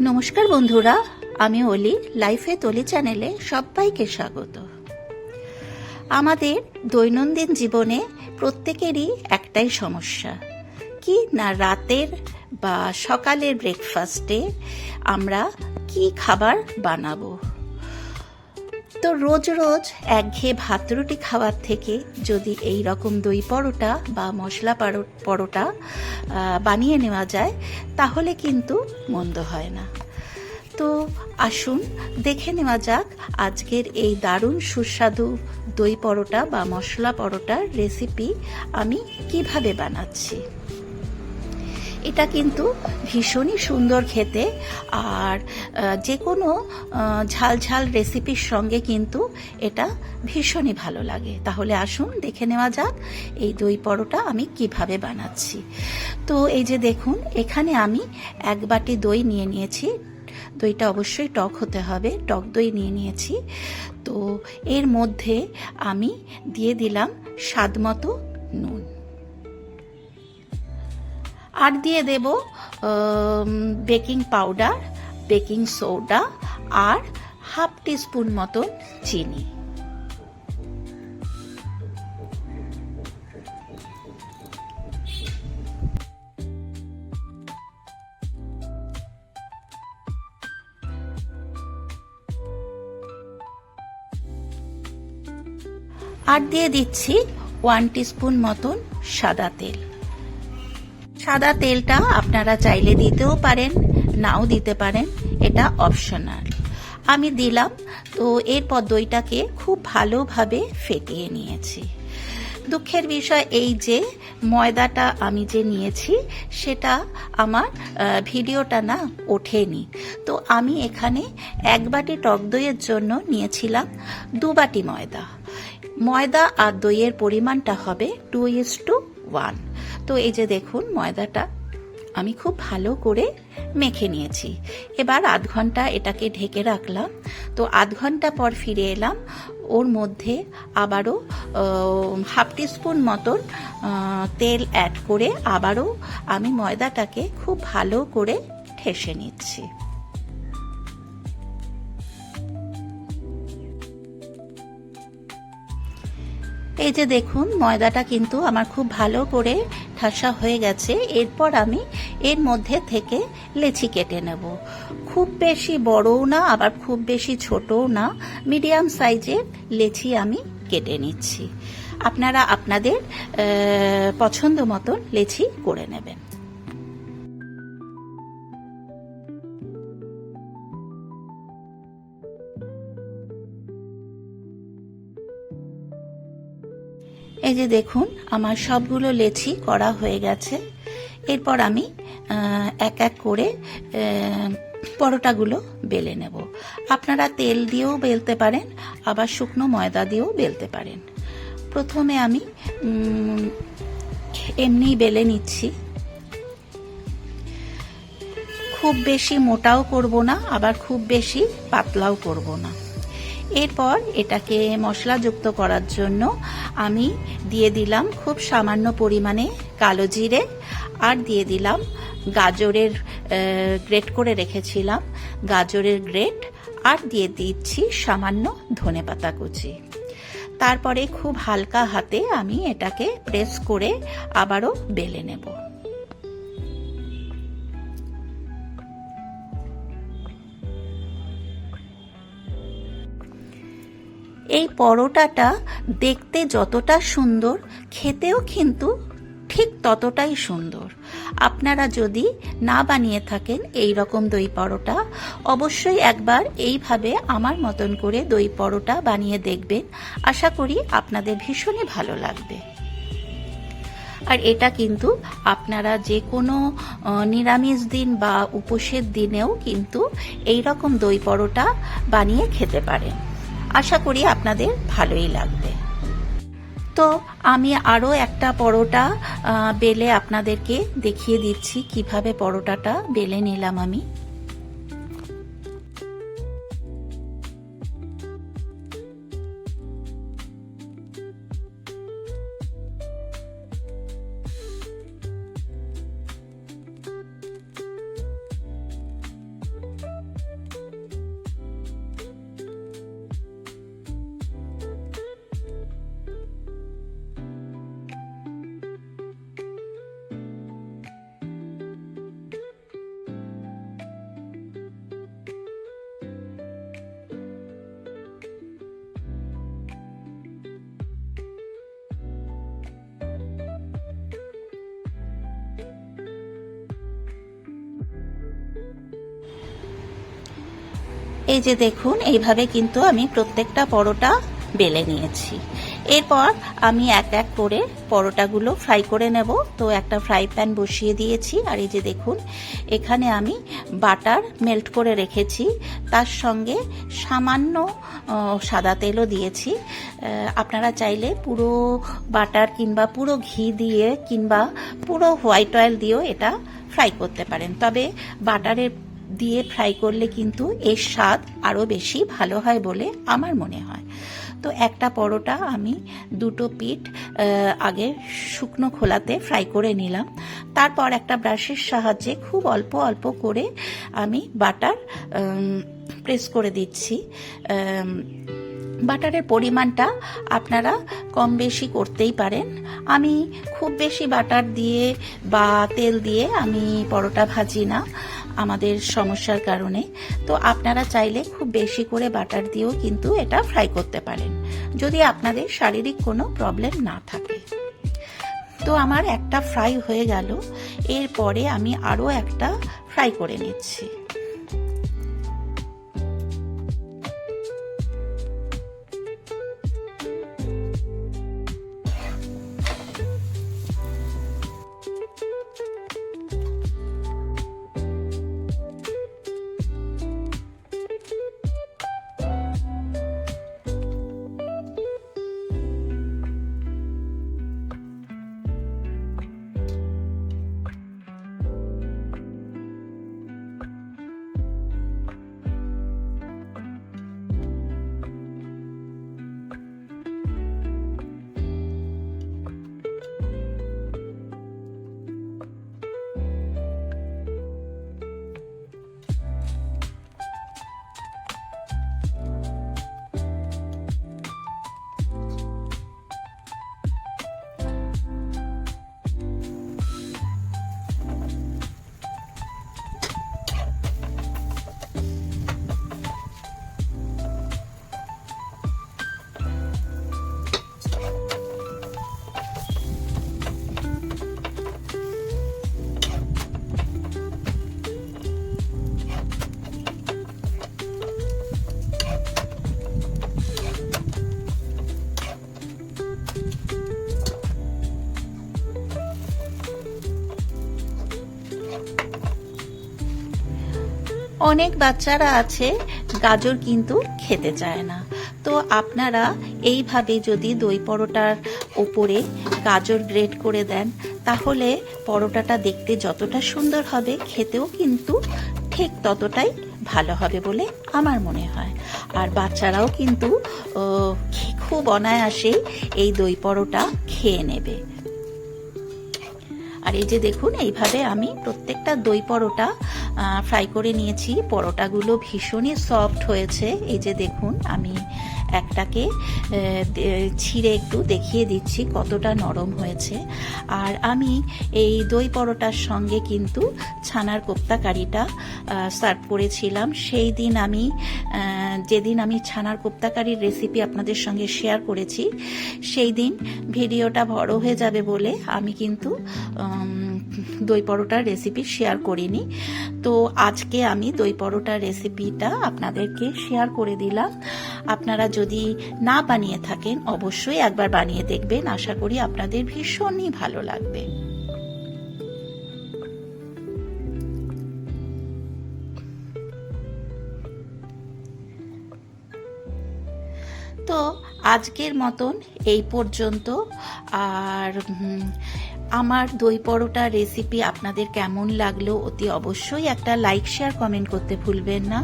নমস্কার বন্ধুরা, আমি অলি, লাইফে তলি চ্যানেলে সবাইকে স্বাগত। আমাদের দৈনন্দিন জীবনে প্রত্যেকেরই একটাই সমস্যা, কি না রাতের বা সকালের ব্রেকফাস্টে আমরা কি খাবার বানাবো? তো রোজ রোজ একঘেয়ে ভাত রুটি খাওয়ার থেকে যদি এই রকম দই পরোটা বা মশলা পরোটা বানিয়ে নেওয়া যায়, তাহলে কিন্তু মন্দ হয় না। তো আসুন দেখে নেওয়া যাক আজকের এই দারুণ সুস্বাদু দই পরোটা বা মশলা পরোটার রেসিপি আমি কীভাবে বানাচ্ছি। এটা কিন্তু ভীষণই সুন্দর খেতে। আর যে কোনো ঝাল ঝাল রেসিপির সঙ্গে কিন্তু এটা ভীষণই ভালো লাগে। তাহলে আসুন, দেখে নেওয়া যাক এই দই পরোটা আমি কীভাবে বানাচ্ছি। তো এই যে দেখুন, এখানে আমি এক বাটি দই নিয়ে নিয়েছি। দইটা অবশ্যই টক হতে হবে, টক দই নিয়ে নিয়েছি। তো এর মধ্যে আমি দিয়ে দিলাম স্বাদ মতো নুন। আর দিয়ে দেব বেকিং পাউডার, বেকিং সোডা আর হাফ টিস্পুন মতন চিনি। আর দিয়ে দিচ্ছি ওয়ান টিস্পুন মতন সাদা তেল। সাদা তেলটা আপনারা চাইলে দিতেও পারেন, নাও দিতে পারেন, এটা অপশনাল আমি দিলাম, তো এরপর দইটাকে খুব ভালোভাবে ফেটিয়ে নিয়েছি। দুঃখের বিষয় এই যে, ময়দাটা আমি যে নিয়েছি, সেটা আমার ভিডিওটা না ওঠেনি। তো আমি এখানে এক বাটি টক দইয়ের জন্য নিয়েছিলাম দু বাটি ময়দা। ময়দা আর দইয়ের পরিমাণটা হবে টু ইস টু ওয়ান তো এই যে দেখুন, ময়দাটা আমি খুব ভালো করে মেখে নিয়েছি। এবার আধ ঘণ্টা এটাকে ঢেকে রাখলাম। তো আধ ঘণ্টা পর ফিরে এলাম। ওর মধ্যে আবারও হাফ টিস্পুন মতন তেল অ্যাড করে আবারও আমি ময়দাটাকে খুব ভালো করে ঠেসে নিচ্ছি। এই যে দেখুন, ময়দাটা কিন্তু আমার খুব ভালো করে ঠাসা হয়ে গেছে, এরপর আমি এর মধ্যে থেকে লেচি কেটে নেব। খুব বেশি বড়ও না, আবার খুব বেশি ছোটও না, মিডিয়াম সাইজের লেচি আমি কেটে নিচ্ছি। আপনারা আপনাদের পছন্দ মতন লেচি করে নেবেন। এই যে দেখুন, আমার সবগুলো লেচি করা হয়ে গেছে। এরপর আমি এক এক করে পরোটাগুলো বেলে নেব। আপনারা তেল দিয়েও বেলতে পারেন, আবার শুকনো ময়দা দিয়েও বেলতে পারেন। প্রথমে আমি এমনি বেলে নিচ্ছি। খুব বেশি মোটাও করব না, আবার খুব বেশি পাতলাও করব না। এরপর এটাকে মশলাযুক্ত করার জন্য আমি দিয়ে দিলাম খুব সামান্য পরিমাণে কালো জিরে আর দিয়ে দিলাম গাজরের গ্রেট করে রেখেছিলাম, গাজরের গ্রেট আর দিয়ে দিচ্ছি সামান্য ধনেপাতা কুচি। তারপরে খুব হালকা হাতে আমি এটাকে প্রেস করে আবারও বেলে নেব। এই পরোটাটা দেখতে যতটা সুন্দর, খেতেও কিন্তু ঠিক ততটাই সুন্দর। আপনারা যদি না বানিয়ে থাকেন এই রকম দই পরোটা, অবশ্যই একবার এইভাবে আমার মতন করে দই পরোটা বানিয়ে দেখবেন। আশা করি আপনাদের ভীষণই ভালো লাগবে। আর এটা কিন্তু আপনারা যে কোনো নিরামিষ দিন বা উপোসের দিনেও কিন্তু এই রকম দই পরোটা বানিয়ে খেতে পারেন। আশা করি আপনাদের ভালোই লাগবে। তো আমি আরও একটা পরোটা বেলে আপনাদেরকে দেখিয়ে দিচ্ছি কীভাবে পরোটাটা বেলে নিলাম আমি। এই যে দেখুন, এইভাবে কিন্তু আমি প্রত্যেকটা পরোটা বেলে নিয়েছি। এরপর আমি এক এক করে পরোটাগুলো ফ্রাই করে নেব। তো একটা ফ্রাই প্যান বসিয়ে দিয়েছি, আর এই যে দেখুন, এখানে আমি বাটার মেল্ট করে রেখেছি। তার সঙ্গে সামান্য সাদা তেলও দিয়েছি। আপনারা চাইলে পুরো বাটার কিংবা পুরো ঘি দিয়ে কিংবা পুরো হোয়াইট অয়েল দিয়েও এটা ফ্রাই করতে পারেন। তবে বাটারের দিয়ে ফ্রাই করলে কিন্তু এর স্বাদ আরও বেশি ভালো হয় বলে আমার মনে হয়। তো একটা পরোটা আমি দুটো পিঠ আগে শুকনো খোলাতে ফ্রাই করে নিলাম। তারপর একটা ব্রাশের সাহায্যে খুব অল্প অল্প করে আমি বাটার প্রেস করে দিচ্ছি। বাটারের পরিমাণটা আপনারা কম বেশি করতেই পারেন। আমি খুব বেশি বাটার দিয়ে বা তেল দিয়ে আমি পরোটা ভাজি না। আমাদের সমস্যার কারণে। তো আপনারা চাইলে খুব বেশি করে বাটার দিয়েও কিন্তু এটা ফ্রাই করতে পারেন, যদি আপনাদের শারীরিক কোনো প্রবলেম না থাকে। তো আমার একটা ফ্রাই হয়ে গেল, এরপরে আমি আরও একটা ফ্রাই করে নিচ্ছি। অনেক বাচ্চারা আছে, গাজর কিন্তু খেতে চায় না। তো আপনারা এইভাবে যদি দই পরোটার ওপরে গাজর গ্রেট করে দেন, তাহলে পরোটাটা দেখতে যতটা সুন্দর হবে, খেতেও কিন্তু ঠিক ততটাই ভালো হবে বলে আমার মনে হয়। আর বাচ্চারাও কিন্তু খুব অনায়াসেই এই দই পরোটা খেয়ে নেবে। আর এই যে দেখুন, এইভাবে আমি প্রত্যেকটা দই পরোটা ফ্রাই করে নিয়েছি। পরোটাগুলো ভীষণই সফট হয়েছে। এই যে দেখুন, আমি একটাকে ছিঁড়ে একটু দেখিয়ে দিচ্ছি কতটা নরম হয়েছে। আর আমি এই দই পরোটার সঙ্গে কিন্তু ছানার কোপ্তা কারিটা সার্ভ করেছিলাম। সেই দিন আমি যেদিন আমি ছানার কোপ্তা কারির রেসিপি আপনাদের সঙ্গে শেয়ার করেছি, সেই দিন ভিডিওটা বড় হয়ে যাবে বলে আমি কিন্তু দই পরোটার রেসিপি শেয়ার করিনি। তো আজকে আমি দই পরোটার রেসিপিটা আপনাদেরকে শেয়ার করে দিলাম। আপনারা যদি না বানিয়ে থাকেন, অবশ্যই একবার বানিয়ে দেখবেন। আশা করি আপনাদের ভীষণই ভালো লাগবে। তো আজকের মতন এই পর্যন্ত। আর আমার দই পরোটা রেসিপি আপনাদের কেমন লাগল অতি অবশ্যই একটা লাইক শেয়ার কমেন্ট করতে ভুলবেন না।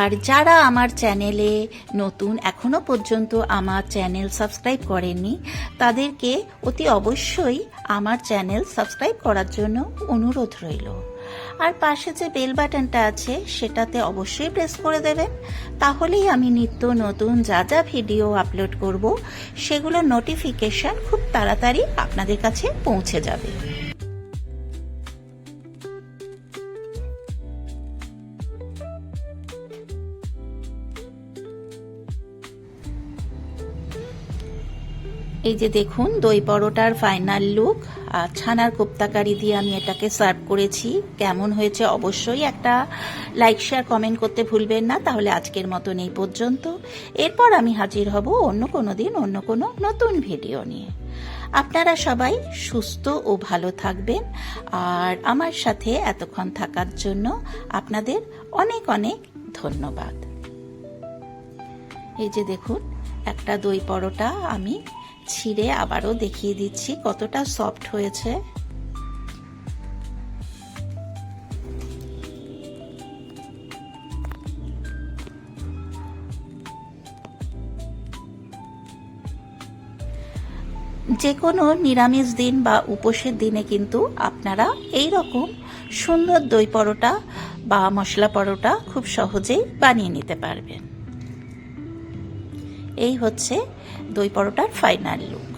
আর যারা আমার চ্যানেলে নতুন, এখনও পর্যন্ত আমার চ্যানেল সাবস্ক্রাইব করেননি, তাদেরকে অতি অবশ্যই আমার চ্যানেল সাবস্ক্রাইব করার জন্য অনুরোধ রইল। আর পাশে যে বেল বাটনটা আছে, সেটাতে অবশ্যই প্রেস করে দেবেন। তাহলেই আমি নিত্য নতুন যা যা ভিডিও আপলোড করব, সেগুলোর নোটিফিকেশন খুব তাড়াতাড়ি আপনাদের কাছে পৌঁছে যাবে। এই যে দেখুন, দই পরোটার ফাইনাল লুক ছানার কোপ্তাকারি দিয়ে আমি এটাকে সার্ভ করেছি। কেমন হয়েছে অবশ্যই একটা লাইক শেয়ার কমেন্ট করতে ভুলবেন না। তাহলে আজকের মতন এই পর্যন্ত। এরপর আমি হাজির হব অন্য কোনো দিন, অন্য কোনো নতুন ভিডিও নিয়ে। আপনারা সবাই সুস্থ ও ভালো থাকবেন। আর আমার সাথে এতক্ষণ থাকার জন্য আপনাদের অনেক অনেক ধন্যবাদ। এই যে দেখুন, একটা দই পরোটা আমি ছিঁড়ে আবারও দেখিয়ে দিচ্ছি কতটা সফট হয়েছে। যে কোনো নিরামিষ দিন বা উপোসের দিনে কিন্তু আপনারা এই রকম সুন্দর দই পরোটা বা মশলা পরোটা খুব সহজেই বানিয়ে নিতে পারবেন। এই হচ্ছে দই পরোটার ফাইনাল লুক